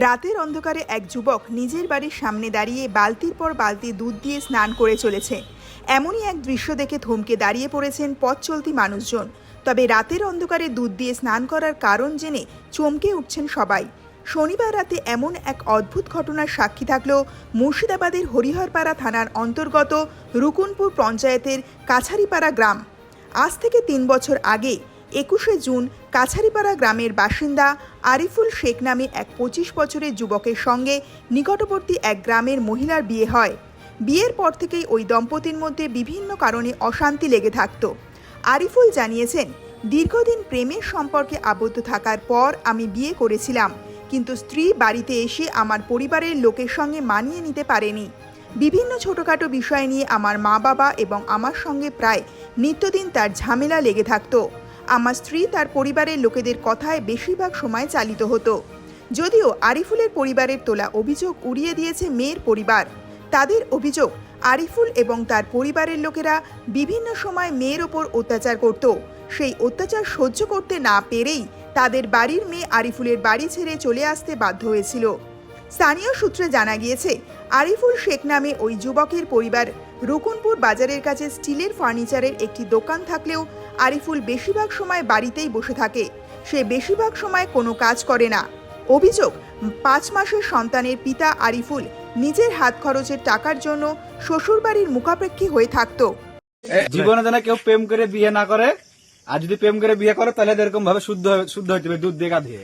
রাতের অন্ধকারে এক যুবক নিজের বাড়ির সামনে দাঁড়িয়ে বালতির পর বালতি দুধ দিয়ে স্নান করে চলেছে। এমনই এক দৃশ্য দেখে থমকে দাঁড়িয়ে পড়েছেন পথ চলতি মানুষজন। তবে রাতের অন্ধকারে দুধ দিয়ে স্নান করার কারণ জেনে চমকে উঠছেন সবাই। শনিবার রাতে এমন এক অদ্ভুত ঘটনার সাক্ষী থাকল মুর্শিদাবাদের হরিহরপাড়া থানার অন্তর্গত রুকুনপুর পঞ্চায়েতের কাছারিপাড়া গ্রাম। আজ থেকে তিন বছর আগে একুশে জুন কাছারিপাড়া গ্রামের বাসিন্দা আরিফুল শেখ নামে এক পঁচিশ বছরের যুবকের সঙ্গে নিকটবর্তী এক গ্রামের মহিলার বিয়ে হয়। বিয়ের পর থেকেই ওই দম্পতির মধ্যে বিভিন্ন কারণে অশান্তি লেগে থাকত। আরিফুল জানিয়েছেন, দীর্ঘদিন প্রেমের সম্পর্কে আবদ্ধ থাকার পর আমি বিয়ে করেছিলাম, কিন্তু স্ত্রী বাড়িতে এসে আমার পরিবারের লোকের সঙ্গে মানিয়ে নিতে পারেনি। বিভিন্ন ছোটোখাটো বিষয় নিয়ে আমার মা বাবা এবং আমার সঙ্গে প্রায় নিত্যদিন তার ঝামেলা লেগে থাকতো। আমার স্ত্রী তার পরিবারের লোকেদের কথায় বেশিরভাগ সময় চালিত হতো। যদিও আরিফুলের পরিবারের তোলা অভিযোগ উড়িয়ে দিয়েছে মেয়ের পরিবার। তাদের অভিযোগ, আরিফুল এবং তার পরিবারের লোকেরা বিভিন্ন সময় মেয়ের ওপর অত্যাচার করত। সেই অত্যাচার সহ্য করতে না পেরেই তাদের বাড়ির মেয়ে আরিফুলের বাড়ি ছেড়ে চলে আসতে বাধ্য হয়েছিল। স্থানীয় সূত্রে জানা গিয়েছে, আরিফুল শেখ নামে ওই যুবকের পরিবার রুকুনপুর বাজারের কাছে স্টিলের ফার্নিচারের একটি দোকান থাকলেও আরিফুল বেশিরভাগ সময় বাড়িতেই বসে থাকে। সে বেশিরভাগ সময় কোনো কাজ করে না। অভিযোগ, পাঁচ মাসের সন্তানের পিতা আরিফুল নিজের হাত খরচের টাকার জন্য শ্বশুরবাড়ির মুখাপেক্ষী হয়ে থাকত। জীবনে যেন কেউ প্রেম করে বিয়ে না করে, আর যদি প্রেম করে বিয়ে করে, তাহলে এরকম ভাবে শুদ্ধ শুদ্ধ হইতে হবে, দুধ দিয়ে গা দিয়ে